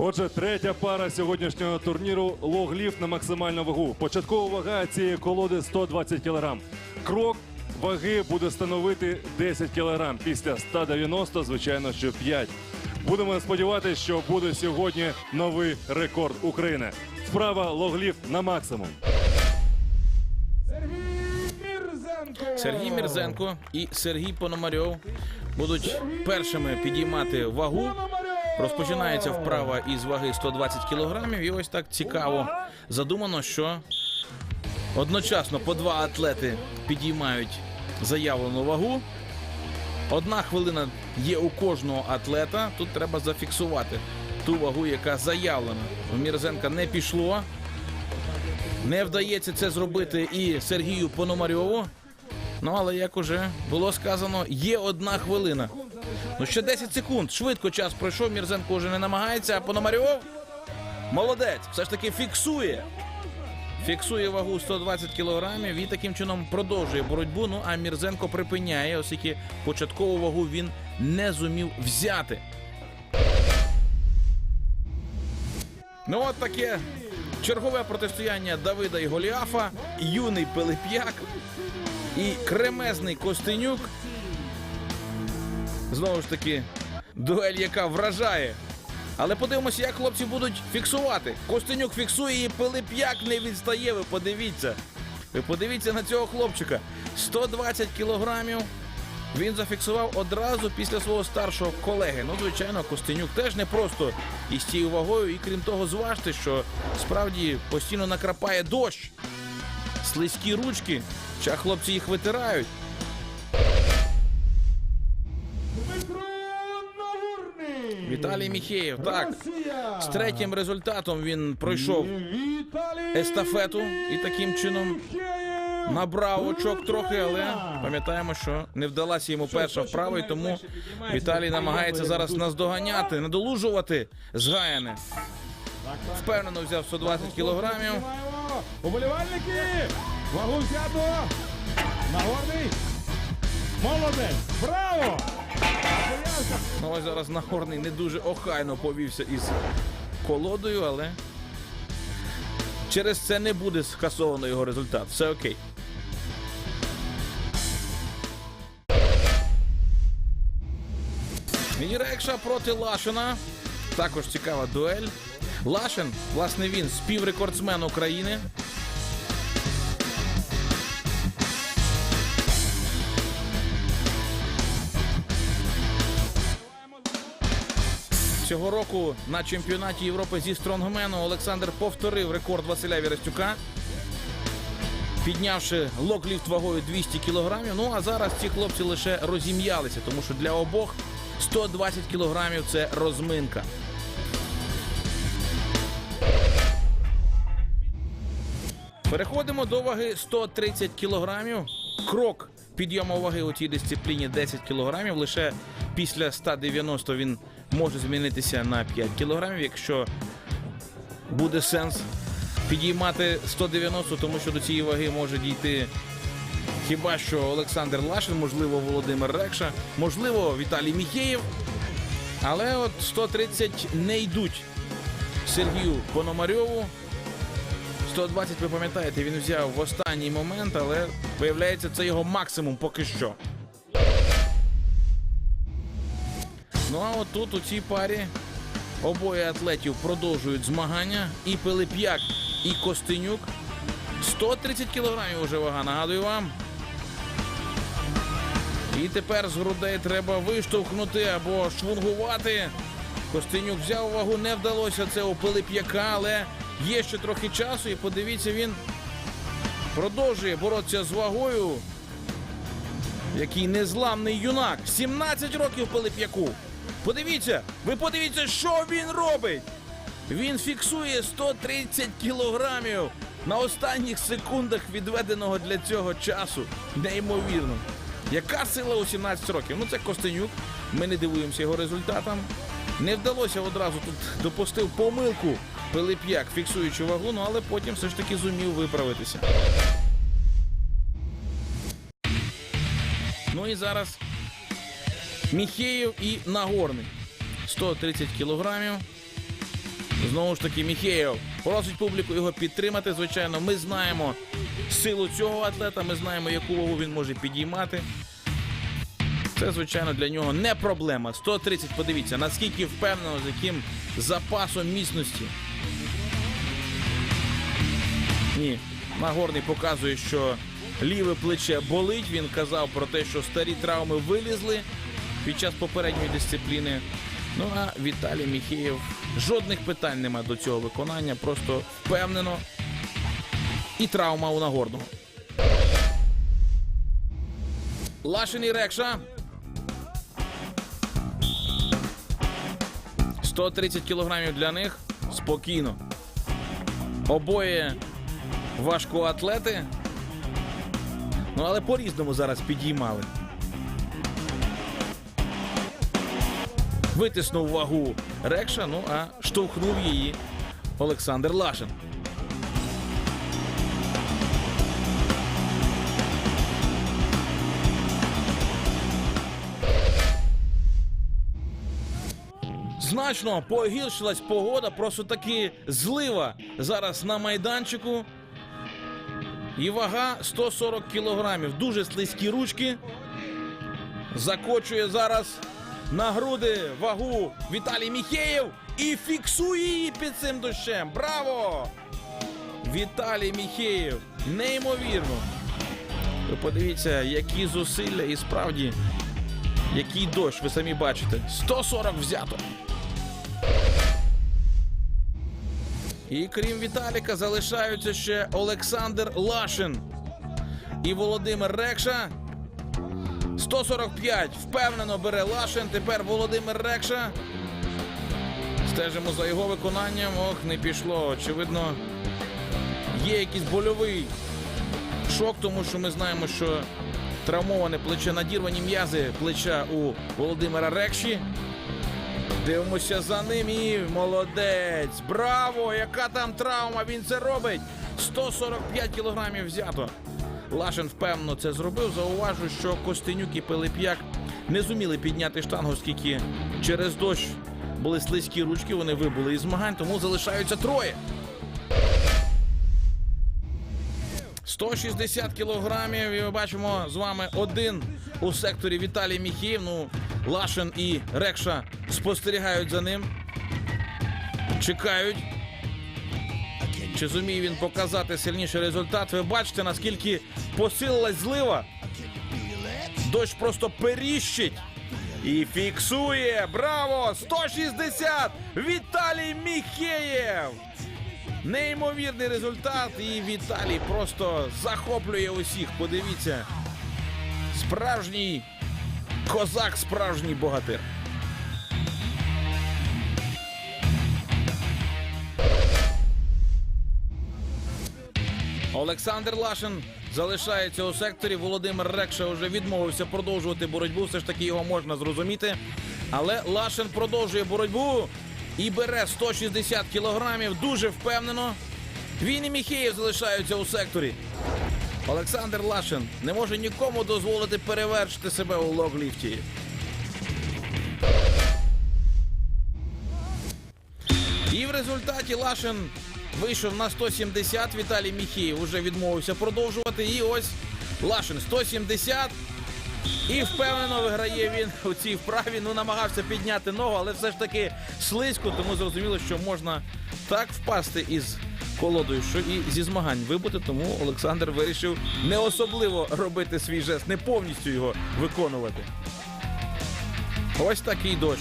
Отже, третя пара сьогоднішнього турніру логліфт на максимальну вагу. Початкова вага цієї колоди 120 кг. Крок ваги буде становити 10 кг. Після 190, звичайно, що 5. Будемо сподіватися, що буде сьогодні новий рекорд України. Справа логліфт на максимум. Сергій Мірзенко і Сергій Пономарьов будуть першими підіймати вагу. Розпочинається вправа із ваги 120 кілограмів. І ось так цікаво задумано, що одночасно по два атлети підіймають заявлену вагу. Одна хвилина є у кожного атлета. Тут треба зафіксувати ту вагу, яка заявлена. У Мірзенка не пішло. Не вдається це зробити і Сергію Пономарьову. Ну, але як уже було сказано, є одна хвилина. Ну ще 10 секунд. Швидко час пройшов. Мірзенко вже не намагається. А Пономарьов молодець. Все ж таки фіксує. Фіксує вагу 120 кілограмів і таким чином продовжує боротьбу. Ну а Мірзенко припиняє, оскільки початкову вагу він не зумів взяти. Ну от таке чергове протистояння Давида і Голіафа, юний Пилип'як і кремезний Костенюк. Знову ж таки, дуель, яка вражає. Але подивимося, як хлопці будуть фіксувати. Костенюк фіксує і Пилип'як не відстає. Ви подивіться. Ви подивіться на цього хлопчика. 120 кілограмів. Він зафіксував одразу після свого старшого колеги. Ну, звичайно, Костенюк теж не просто із цією вагою. І крім того, зважте, що справді постійно накрапає дощ. Слизькі ручки. Ча хлопці їх витирають. Віталій Міхеєв. Так, з третім результатом він пройшов естафету і таким чином набрав очок трохи, але пам'ятаємо, що не вдалася йому перша вправа, і тому Віталій намагається зараз наздоганяти, надолужувати згаяне. Впевнено взяв 120 кілограмів. Уболівальники! Вагу взято! Нагорний! Молодець! Браво! Ну ось зараз Нагорний не дуже охайно повівся із колодою, але через це не буде скасовано його результат. Все окей. Мірекша проти Лашина. Також цікава дуель. Лашин, власне, він співрекордсмен України. Цього року на чемпіонаті Європи зі стронгмену Олександр повторив рекорд Василя Вірастюка, піднявши локліфт вагою 200 кілограмів. Ну а зараз ці хлопці лише розім'ялися, тому що для обох 120 кілограмів це розминка. Переходимо до ваги 130 кілограмів. Крок підйому ваги у цій дисципліні 10 кілограмів. Лише після 190 він може змінитися на 5 кілограмів, якщо буде сенс підіймати 190, тому що до цієї ваги може дійти хіба що Олександр Лашин, можливо, Володимир Рекша, можливо, Віталій Міхеєв. Але от 130 не йдуть Сергію Пономарьову. 120, ви пам'ятаєте, він взяв в останній момент, але виявляється, це його максимум поки що. Ну а от тут у цій парі обоє атлетів продовжують змагання. І Пилип'як, і Костенюк. 130 кілограмів уже вага, нагадую вам. І тепер з грудей треба виштовхнути або швунгувати. Костенюк взяв вагу, не вдалося це у Пилип'яка, але є ще трохи часу. І подивіться, він продовжує боротися з вагою. Який незламний юнак. 17 років Пилип'яку. Подивіться, ви подивіться, що він робить. Він фіксує 130 кілограмів на останніх секундах відведеного для цього часу. Неймовірно. Яка сила у 17 років? Ну це Костенюк. Ми не дивуємося його результатам. Не вдалося одразу тут допустив помилку Пилип'як, фіксуючи вагу, ну але потім все ж таки зумів виправитися. Ну і зараз Міхеєв і Нагорний. 130 кілограмів. Знову ж таки, Міхеєв просить публіку його підтримати. Звичайно, ми знаємо силу цього атлета, ми знаємо, яку вагу він може підіймати. Це, звичайно, для нього не проблема. 130, подивіться, наскільки впевнено, з яким запасом міцності. Ні, Нагорний показує, що ліве плече болить. Він казав про те, що старі травми вилізли під час попередньої дисципліни. Ну а Віталій Міхеєв жодних питань нема до цього виконання, просто впевнено. І травма у Нагорного. Лашин і Рекша. 130 кілограмів для них спокійно. Обоє важкоатлети. Ну, але по-різному зараз підіймали. Витиснув вагу Рекша, ну а штовхнув її Олександр Лашин. Значно погіршилась погода, просто таки злива зараз на майданчику. І вага 140 кілограмів. Дуже слизькі ручки. Закочує зараз на груди вагу Віталій Міхеєв і фіксує її під цим дощем. Браво! Віталій Міхеєв. Неймовірно. Ви подивіться, які зусилля і справді, який дощ, ви самі бачите. 140 взято. І крім Віталіка, залишаються ще Олександр Лашин і Володимир Рекша. 145 впевнено бере Лашин. Тепер Володимир Рекша. Стежимо за його виконанням. Ох, не пішло. Очевидно, є якийсь больовий шок, тому що ми знаємо, що травмоване плече, надірвані м'язи плеча у Володимира Рекші. Дивимося за ним і молодець. Браво! Яка там травма? Він це робить. 145 кілограмів взято. Лашин впевнено це зробив. Зауважу, що Костенюк і Пилип'як не зуміли підняти штангу, оскільки через дощ були слизькі ручки, вони вибули із змагань, тому залишаються троє. 160 кілограмів. І ми бачимо з вами один у секторі Віталій Міхіїв. Ну, Лашин і Рекша спостерігають за ним. Чекають. Чи зуміє він показати сильніший результат? Ви бачите, наскільки посилилась злива. Дощ просто періщить. І фіксує. Браво! 160! Віталій Міхеєв! Неймовірний результат. І Віталій просто захоплює усіх. Подивіться. Справжній козак, справжній богатир. Олександр Лашин залишається у секторі. Володимир Рекша вже відмовився продовжувати боротьбу. Все ж таки його можна зрозуміти. Але Лашин продовжує боротьбу і бере 160 кілограмів. Дуже впевнено. Він і Міхеєв залишаються у секторі. Олександр Лашин не може нікому дозволити перевершити себе у логліфті. І в результаті Лашин вийшов на 170. Віталій Міхієв вже відмовився продовжувати. І ось Лашин 170. І впевнено виграє він у цій вправі. Ну, намагався підняти ногу, але все ж таки слизько, тому зрозуміло, що можна так впасти із колодою, що і зі змагань вибути. Тому Олександр вирішив не особливо робити свій жест, не повністю його виконувати. Ось такий дощ.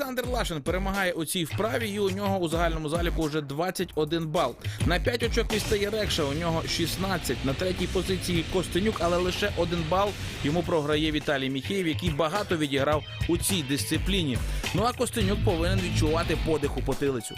Олександр Лашин перемагає у цій вправі, і у нього у загальному заліку вже 21 бал. На 5 очок відстає Рекша, у нього 16. На третій позиції Костенюк, але лише один бал йому програє Віталій Міхеєв, який багато відіграв у цій дисципліні. Ну а Костенюк повинен відчувати подих у потилицю.